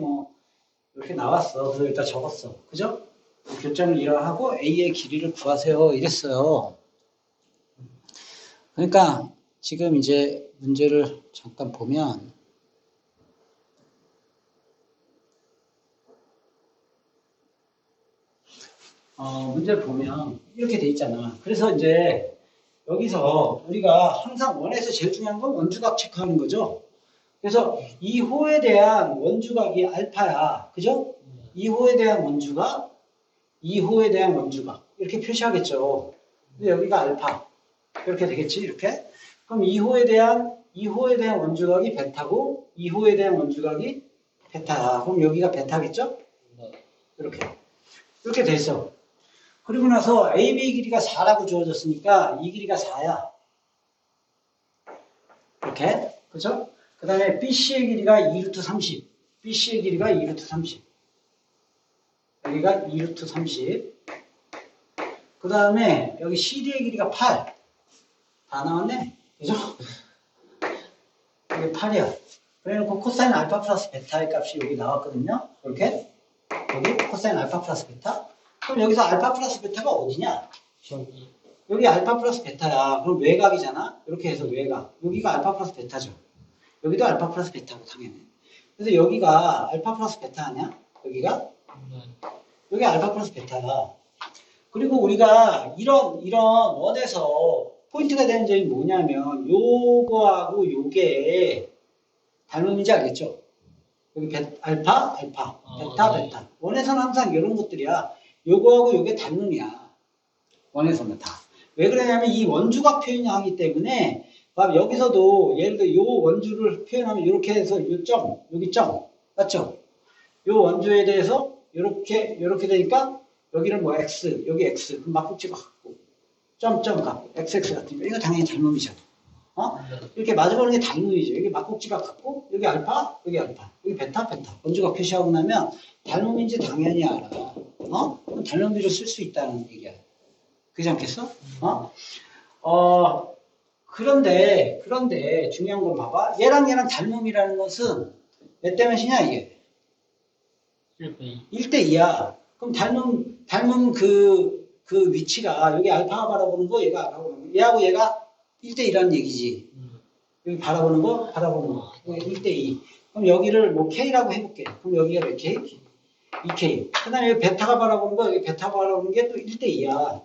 뭐 이렇게 나왔어. 그래서 일단 적었어. 그죠? 교점을 이하하고 A의 길이를 구하세요. 이랬어요. 그러니까 지금 이제 문제를 잠깐 보면 어, 문제를 보면 이렇게 돼 있잖아. 그래서 이제 여기서 우리가 항상 원에서 제일 중요한 건 원주각 체크하는 거죠. 그래서 이 호에 대한 원주각이 알파야. 그죠? 이 호에 대한 원주각, 이 호에 대한 원주각. 이렇게 표시하겠죠. 근데 여기가 알파. 이렇게 되겠지, 이렇게. 그럼 2호에 대한, 2호에 대한 원주각이 베타고, 2호에 대한 원주각이 베타야. 그럼 여기가 베타겠죠? 이렇게. 이렇게 됐어. 그리고 나서 AB 길이가 4라고 주어졌으니까 이 길이가 4야. 이렇게. 그죠? 그 다음에 BC의 길이가 2루트 30. BC의 길이가 2루트 30. 여기가 2루트 30. 그 다음에 여기 CD의 길이가 8. 다 나왔네. 그죠? 이게 8이야. 그래놓고 코사인 알파 플러스 베타의 값이 여기 나왔거든요. 이렇게. 여기 코사인 알파 플러스 베타. 그럼 여기서 알파 플러스 베타가 어디냐? 여기 알파 플러스 베타야. 그럼 외곽이잖아. 이렇게 해서 외곽. 여기가 알파 플러스 베타죠. 여기도 알파 플러스 베타고 당연히. 그래서 여기가 알파 플러스 베타 아니야? 여기가 여기 알파 플러스 베타야. 그리고 우리가 이런 이런 원에서 포인트가 되는 점이 뭐냐면 요거하고 요게 닮음인지 알겠죠? 여기 베, 알파, 알파, 베타, 어, 네. 베타. 원에서는 항상 이런 것들이야. 요거하고 요게 닮음이야. 원에서는 다. 왜 그러냐면 이 원주각 표현하기 때문에 봐, 여기서도 예를 들어 요 원주를 표현하면 이렇게 해서 요 점, 여기 점, 맞죠? 요 원주에 대해서 이렇게 이렇게 되니까 여기는 뭐 x, 여기 x, 그럼 막국지가 같고 점점 같고 xx 같은 거 이거 당연히 닮음이죠. 어? 이렇게 마주보는 게 닮음이죠. 여기 막국지가 같고 여기 알파, 여기 알파, 여기 베타, 베타. 원주가 표시하고 나면 닮음인지 당연히 알아. 어? 그럼 닮음비를 쓸수 있다는 얘기야. 그렇지 않겠어? 어? 어, 그런데, 그런데 중요한 건 봐봐. 얘랑 얘랑 닮음이라는 것은 몇 대 몇이냐, 이게? 실패 1대 2야. 그럼 닮은, 닮은 그, 그 위치가 여기 알파가 바라보는 거, 얘가 바라보는 거. 얘하고 얘가 1대 2라는 얘기지. 여기 바라보는 거, 바라보는 거. 1대 2. 그럼 여기를 뭐 K라고 해볼게. 그럼 여기가 몇 K? 2K. 그 다음에 여기 베타가 바라보는 거, 여기 베타가 바라보는 게 또 1대 2야.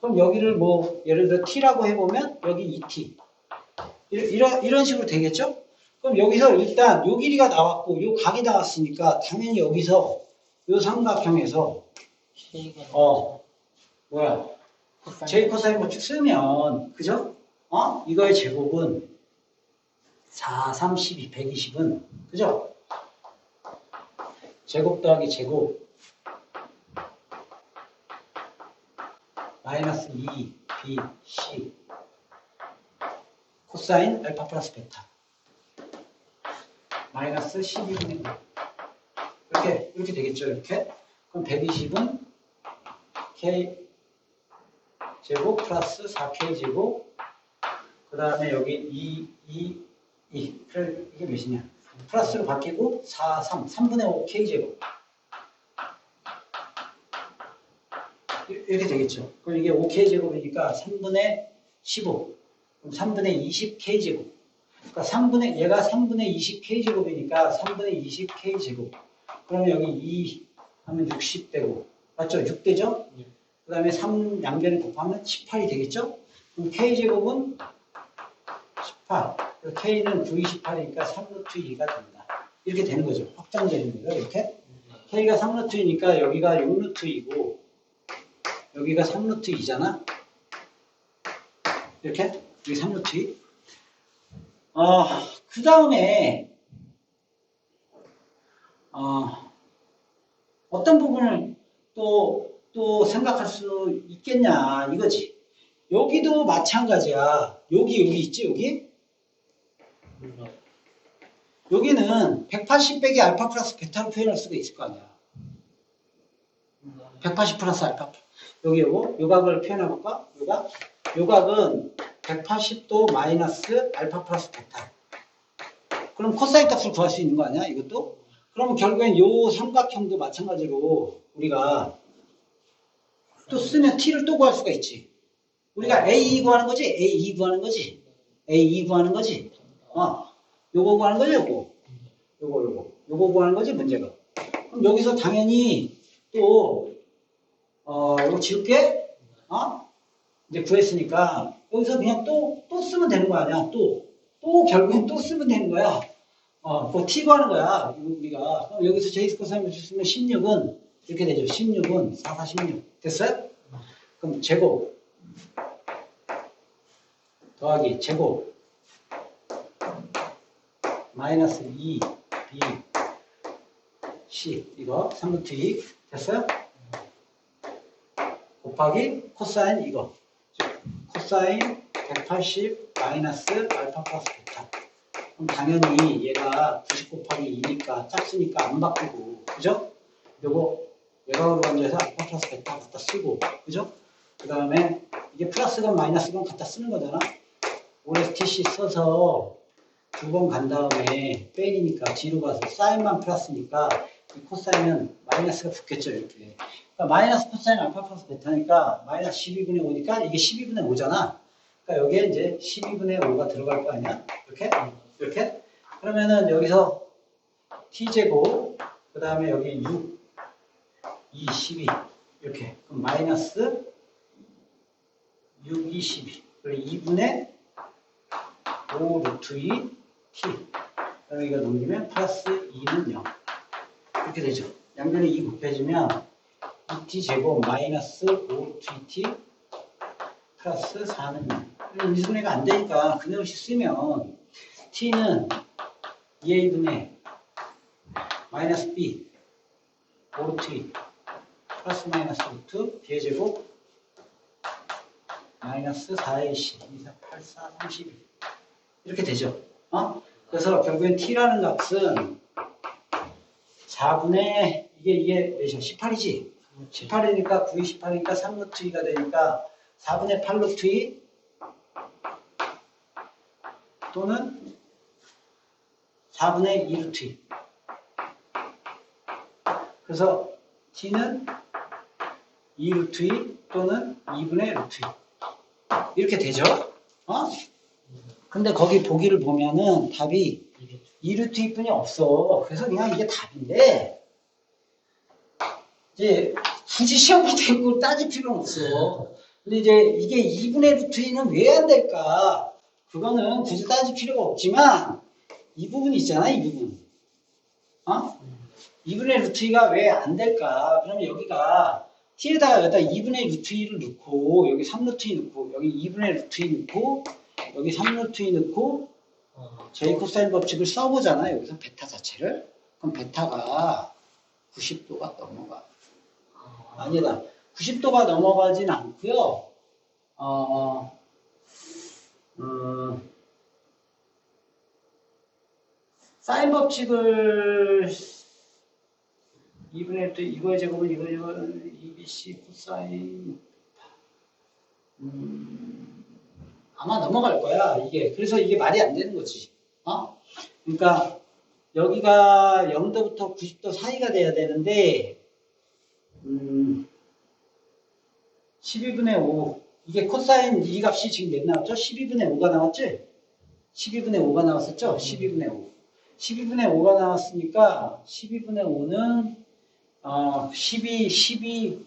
그럼 여기를 뭐, 예를 들어 T라고 해보면 여기 2T. 이런, 이런, 식으로 되겠죠? 그럼 여기서 일단 요 길이가 나왔고, 요 각이 나왔으니까 당연히 여기서 요 삼각형에서, 어, 뭐야, 제 코사인 법칙 쓰면, 그죠? 어? 이거의 제곱은 4, 3, 12, 120은, 그죠? 제곱 더하기 제곱. 마이너스 2, B, C 코사인 알파 플러스 베타. 마이너스 12분의 9 이렇게 이렇게 되겠죠 이렇게? 그럼 120은 K 제곱 플러스 4K 제곱. 그 다음에 여기 2, 2, 2 그래 이게 몇이냐 플러스로 바뀌고 4, 3 3분의 5 K 제곱 이- 이렇게 되겠죠 그럼 이게 5K 제곱이니까 3분의 15 그럼 3분의 20 K 제곱 그러니까 3분의 얘가 3분의 20 K 제곱이니까 3분의 20 K 제곱 그러면 여기 2 하면 60 되고 맞죠 6 되죠 예. 그 다음에 3 양변을 곱하면 18이 되겠죠? 그럼 K제곱은 18. K는 9, 28이니까 3루트 2가 된다. 이렇게 되는 거죠. 확장되는 거예요. 이렇게. K가 3루트이니까 여기가 6루트이고 여기가 3루트 2잖아. 이렇게. 여기 3루트 2. 어, 그 다음에 어, 어떤 부분을 또 또 생각할 수 있겠냐 이거지. 여기도 마찬가지야. 여기 여기 있지 여기? 여기는 180 빼기 알파 플러스 베타로 표현할 수가 있을 거 아니야. 180 플러스 알파. 여기 요거 요각을 표현해 볼까? 요각. 요각은 180도 마이너스 알파 플러스 베타. 그럼 코사인 값을 구할 수 있는 거 아니야? 이것도? 그러면 결국엔 요 삼각형도 마찬가지로 우리가 또 쓰면 t를 또 구할 수가 있지. 우리가 a 구하는 거지, a 구하는 거지, a 구하는 거지. 어, 요거 구하는 거지, 요거. 요거, 요거. 요거 구하는 거지, 문제가. 그럼 여기서 당연히 또, 어, 요거 지울게? 어? 이제 구했으니까, 여기서 그냥 또, 또 쓰면 되는 거 아니야, 또. 또, 결국엔 또 쓰면 되는 거야. 어, 그 t 구하는 거야, 우리가. 그럼 여기서 제이스 코사인을 쓰면 16은, 이렇게 되죠. 16은 4, 4, 16. 됐어요? 그럼 제곱. 더하기 제곱. 마이너스 2, B, C 이거 3루트 2 됐어요? 곱하기 코사인 이거 코사인 180 마이너스 알파 플러스 베타 그럼 당연히 얘가 90 곱하기 2니까 짝수니까 안 바꾸고 그죠? 요거 외곽으로 건져서 알파 플러스 베타 갖다 쓰고 그죠? 그 다음에 이게 플러스건 마이너스건 갖다 쓰는 거잖아 OSTC 써서 두 번 간 다음에 빼기니까 뒤로 가서 사인만 플러스니까 이 코사인은 마이너스가 붙겠죠 이렇게. 그러니까 마이너스 코사인 알파 플러스 베타니까 마이너스 12분의 5니까 이게 12분의 5잖아. 그러니까 여기에 이제 12분의 5가 들어갈 거 아니야? 이렇게? 이렇게? 그러면은 여기서 t제곱 그 다음에 여기 6 2 12 이렇게. 그럼 마이너스 6 2 12 그리고 2분의 5 루트 2 t 그럼 이거 넘기면 플러스 2는 0 이렇게 되죠. 양변이 2 곱해지면 2t 제곱 마이너스 5 루트 2t 플러스 4는 0 미분해가 안 되니까 그대로씩 쓰면 t는 2a분의 마이너스 b 5 루트 2 플러스 마이너스 루트 b의 제곱 마이너스 4ac 2, 4, 8, 4, 32 이렇게 되죠. 어? 그래서 결국엔 t라는 값은 4분의 이게 이게 몇이야? 18이지. 18이니까 9, 18이니까 3루트 2가 되니까 4분의 8루트 2 또는 4분의 2루트 2. 그래서 t는 2루트 2 또는 2분의 루트 2. 이렇게 되죠. 어? 근데 거기 보기를 보면은 답이 이게 2루트 2뿐이 없어. 그래서 그냥 이게 답인데, 이제 굳이 시험 그걸 따질 필요는 없어. 근데 이제 이게 2분의 루트 2는 왜 안 될까? 그거는 굳이 따질 필요가 없지만, 이 부분 있잖아, 이 부분. 어? 2분의 루트 2가 왜 안 될까? 그러면 여기가 t에다가 여기다 2분의 루트 2를 넣고, 여기 3루트 2 넣고, 여기 2분의 루트 2 넣고, 여기 3루트 2 넣고, 어, 제이 코사인 법칙을 써보잖아 여기서 베타 자체를. 그럼 베타가 90도가 넘어가. 어, 아니다 90도가 넘어가진 않고요. 어, 음, 사인 법칙을 2분의 또 이거의 제곱은 이거 이거 EBC 코사인 음, 아마 넘어갈 거야 이게 그래서 이게 말이 안 되는 거지 어? 그러니까 여기가 0도부터 90도 사이가 돼야 되는데 음, 12분의 5 이게 코사인 이 값이 지금 몇 나왔죠? 12분의 5가 나왔지? 12분의 5가 나왔었죠? 12분의 5 12분의 5가 나왔으니까 12분의 5는 어, 12, 12,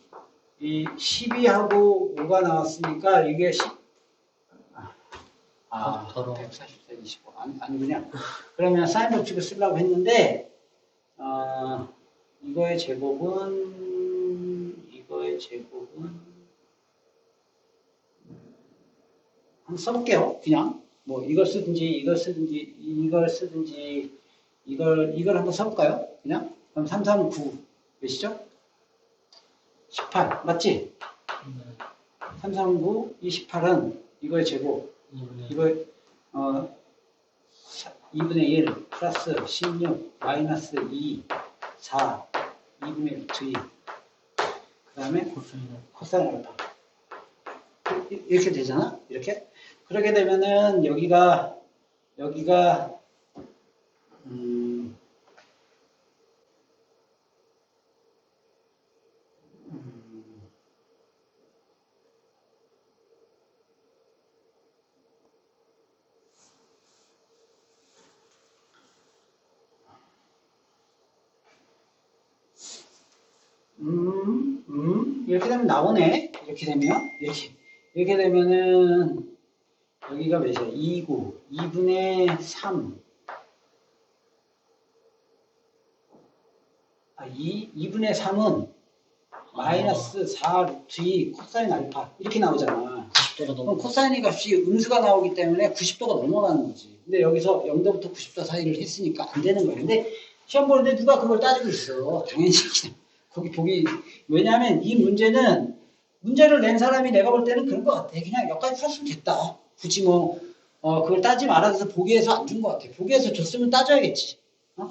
이 12하고 5가 나왔으니까 이게 10, 아, 더러워. 140대 25. 아니, 아니군요. 그러면 사인 법칙을 쓰려고 했는데, 어, 이거의 제곱은, 이거의 제곱은, 한번 써볼게요. 그냥. 뭐, 이걸 쓰든지, 이걸 쓰든지, 이걸 쓰든지, 이걸, 이걸 한번 써볼까요? 그냥? 그럼 3, 3, 9. 몇이죠? 18. 맞지? 네. 3, 3, 9, 28은 이거의 제곱. 이분의 이거 어 2분의 1 플러스 16 마이너스 2 4 2분의 1 2. 그 다음에 코사인 알파 이- 이렇게 되잖아? 이렇게? 그렇게 되면은 여기가 여기가 음 이렇게 되면 나오네. 이렇게 되면 이렇게 이렇게 되면은 여기가 몇이야? 2구 2분의 3. 아, 2 2분의 3은 마이너스 4 루트 2 코사인 알파 이렇게 나오잖아. 90도가 그럼 넘어. 코사인의 값이 음수가 나오기 때문에 90도가 넘어가는 거지. 근데 여기서 0도부터 90도 사이를 했으니까 안 되는 거야. 근데 시험 보는데 누가 그걸 따지고 있어. 당연히 거기 보기 왜냐하면 이 문제는 문제를 낸 사람이 내가 볼 때는 그런 것 같아. 그냥 여기까지 풀었으면 됐다. 굳이 뭐 어, 그걸 따지 말아서 보기에서 안 준 것 같아. 보기에서 줬으면 따져야겠지. 어?